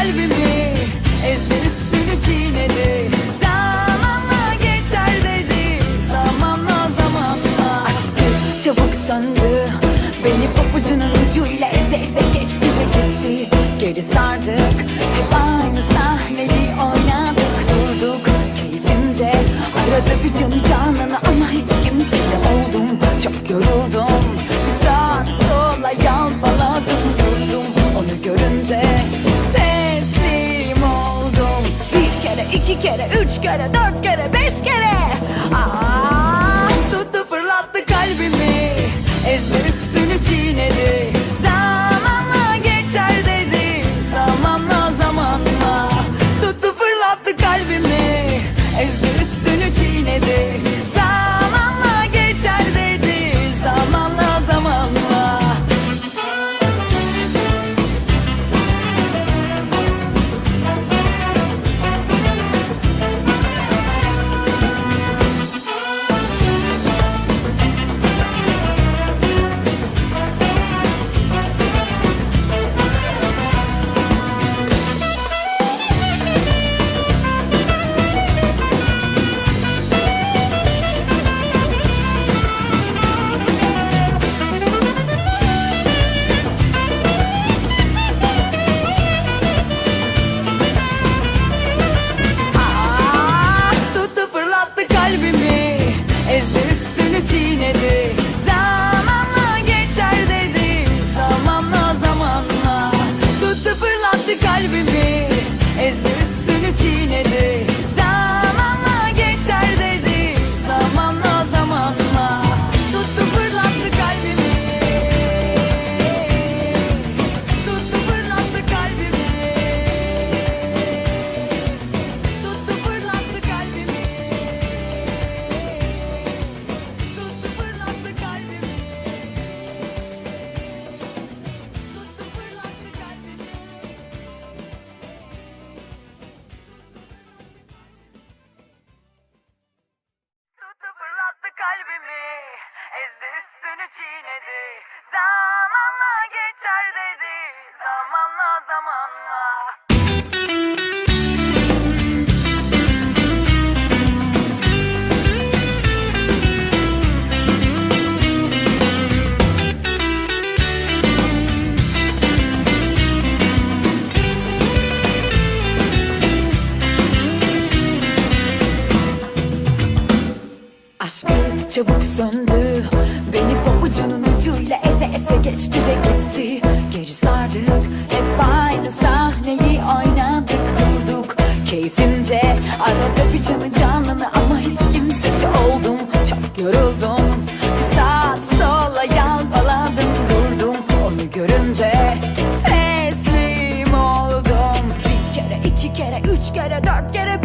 kalbimi Ezdi üstünü çiğnedi. Zamanla geçer dedi Zamanla zamanla. Aşkı çabuk söndü Beni papucunun ucuyla eze eze geçti ve gitti. Geri sardık Hep aynı sahneyi kere, üç kere, dört kere, beş kere Aşkı çabuk söndü. Beni pabucunun ucuyla eze eze geçti ve gitti. Geri sardık hep aynı sahneyi oynadık durduk. Keyfince arada bir canı canını ama hiç kimsesi oldum. Çok yoruldum bir saat sola yalpaladım durdum. Onu görünce teslim oldum. Bir kere iki kere üç kere dört kere